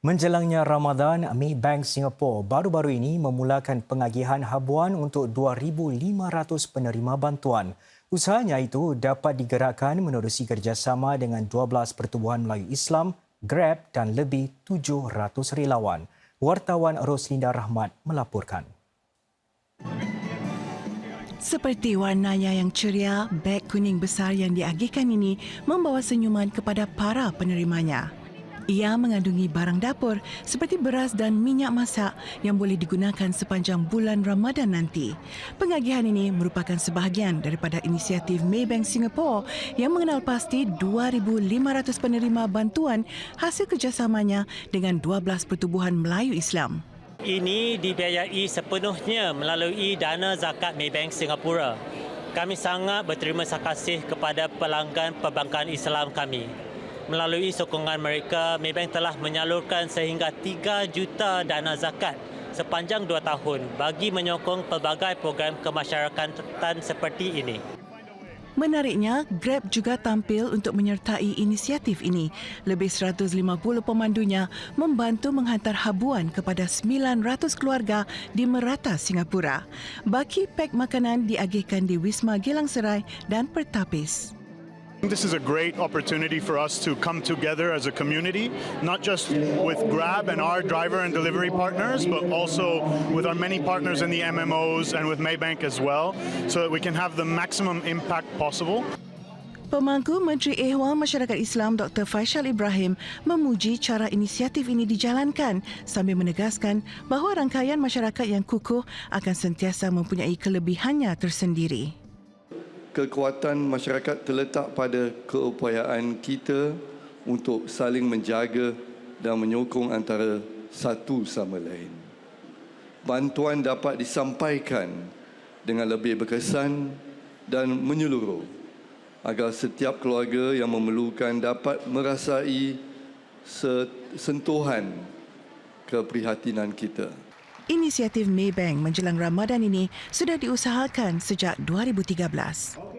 Menjelangnya Ramadan, Maybank Singapore baru-baru ini memulakan pengagihan habuan untuk 2,500 penerima bantuan. Usahanya itu dapat digerakkan menerusi kerjasama dengan 12 pertubuhan Melayu Islam, Grab dan lebih 700 relawan. Wartawan Roslinda Rahmat melaporkan. Seperti warnanya yang ceria, beg kuning besar yang diagihkan ini membawa senyuman kepada para penerimanya. Ia mengandungi barang dapur seperti beras dan minyak masak yang boleh digunakan sepanjang bulan Ramadan nanti. Pengagihan ini merupakan sebahagian daripada inisiatif Maybank Singapore yang mengenal pasti 2,500 penerima bantuan hasil kerjasamanya dengan 12 pertubuhan Melayu Islam. Ini dibiayai sepenuhnya melalui dana zakat Maybank Singapura. Kami sangat berterima kasih kepada pelanggan perbankan Islam kami. Melalui sokongan mereka, Maybank telah menyalurkan sehingga 3 juta dana zakat sepanjang 2 tahun bagi menyokong pelbagai program kemasyarakatan seperti ini. Menariknya, Grab juga tampil untuk menyertai inisiatif ini. Lebih 150 pemandunya membantu menghantar habuan kepada 900 keluarga di merata Singapura. Baki pek makanan diagihkan di Wisma Gilang Serai dan Pertapis. This is a great opportunity for us to come together as a community, not just with Grab and our driver and delivery partners, but also with our many partners in the MMOs and with Maybank as well, so that we can have the maximum impact possible. Pemangku Menteri Ehwal Masyarakat Islam Dr. Faisal Ibrahim memuji cara inisiatif ini dijalankan sambil menegaskan bahawa rangkaian masyarakat yang kukuh akan sentiasa mempunyai kelebihannya tersendiri. Kekuatan masyarakat terletak pada keupayaan kita untuk saling menjaga dan menyokong antara satu sama lain. Bantuan dapat disampaikan dengan lebih berkesan dan menyeluruh agar setiap keluarga yang memerlukan dapat merasai sentuhan keprihatinan kita. Inisiatif Maybank menjelang Ramadan ini sudah diusahakan sejak 2013.